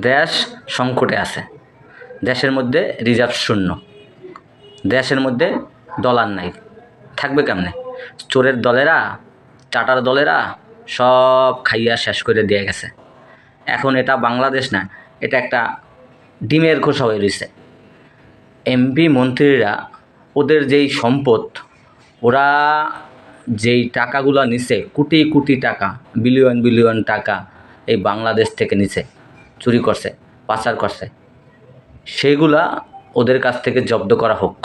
দেশ সংকটে আছে। দেশের মধ্যে রিজার্ভ শূন্য। দেশের মধ্যে ডলার নাই। থাকবে কেমনে? চোরের দলেরা, চাটার দলেরা সব খাইয়া শেষ করে দিয়ে গেছে। এখন এটা বাংলাদেশ না, এটা একটা ডিমের খোসা হয়ে রয়েছে এমপি মন্ত্রীরা ওদের যেই সম্পদ, ওরা যেই টাকাগুলো নিছে, কোটি কোটি টাকা, বিলিয়ন বিলিয়ন টাকা এই বাংলাদেশ থেকে নিছে। চুরি করছে, পাচার করছে। সেইগুলা ওদের কাছ থেকে জব্দ করা হোক।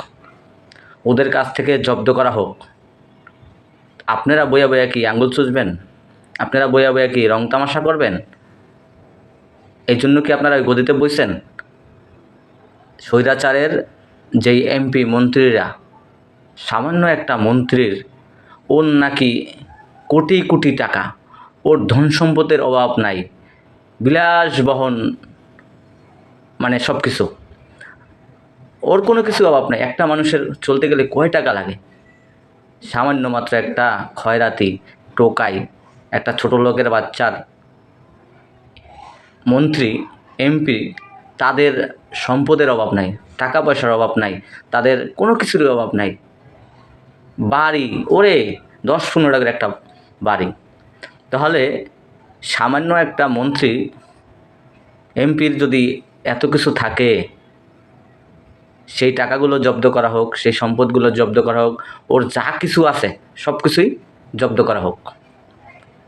ওদের কাছ থেকে জব্দ করা হোক। আপনারা বইয়া বইয়া কি আঙ্গুল চুষবেন? আপনারা বইয়া বইয়া কি রং তামাশা করবেন? এই জন্য কি আপনারা গদিতে বইছেন? স্বৈরাচারের যেই এমপি মন্ত্রীরা, সামান্য একটা মন্ত্রীর, ওর নাকি কোটি কোটি টাকা, ওর ধন সম্পদের অভাব নাই। বিলাসবহন মানে সব কিছু ওর কোনো কিছু অভাব নাই। একটা মানুষের চলতে গেলে কয় টাকা লাগে? সামান্য মাত্র একটা খয়রাতি টোকাই, একটা ছোট লোকের বাচ্চার মন্ত্রী, এমপি, তাদের সম্পদের অভাব নাই, টাকা পয়সার অভাব নাই, তাদের কোনো কিছুর অভাব নাই। বাড়ি, ওরে, দশ পনেরো টাকার একটা বাড়ি। তাহলে সামান্য একটা মন্ত্রী, এমপির যদি এত কিছু থাকে, সেই টাকাগুলো জব্দ করা হোক, সেই সম্পদগুলো জব্দ করা হোক, ওর যা কিছু আছে, সব কিছুই জব্দ করা হোক।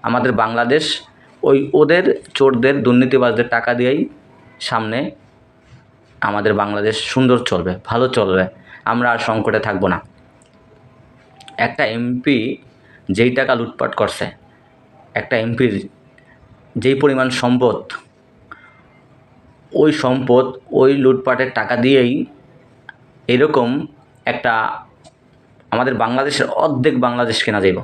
আমাদের বাংলাদেশ ওই ওদের চোরদের, দুর্নীতিবাজদের টাকা দিয়েই সামনে আমাদের বাংলাদেশ সুন্দর চলবে, ভালো চলবে। আমরা আর সংকটে থাকব না। একটা এমপি যেই টাকা লুটপাট করছে, একটা এমপির যেই পরিমাণ সম্পদ, ওই সম্পদ, ওই লুটপাটের টাকা দিয়েই এরকম একটা আমাদের বাংলাদেশের অর্ধেক বাংলাদেশ কেনা যাইব।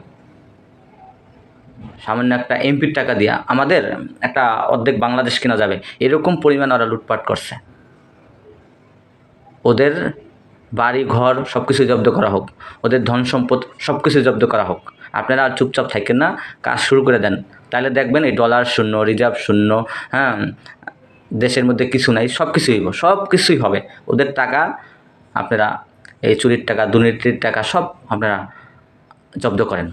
সামান্য একটা এমপির টাকা দিয়া আমাদের একটা অর্ধেক বাংলাদেশ কেনা যাবে। এরকম পরিমাণ ওরা লুটপাট করছে। ওদের বাড়ি, ঘর সব কিছু জব্দ করা হোক, ওদের ধন সম্পদ সব কিছু জব্দ করা হোক। আপনারা আর চুপচাপ থাকেন না, কাজ শুরু করে দেন। তাহলে দেখবেন এই ডলার শূন্য রিজার্ভ শূন্য হ্যাঁ দেশের মধ্যে কিছু নাই, সব কিছুই সব কিছুই হবে। ওদের টাকা আপনারা এই চুরির টাকা, দুর্নীতির টাকা সব আপনারা জব্দ করেন।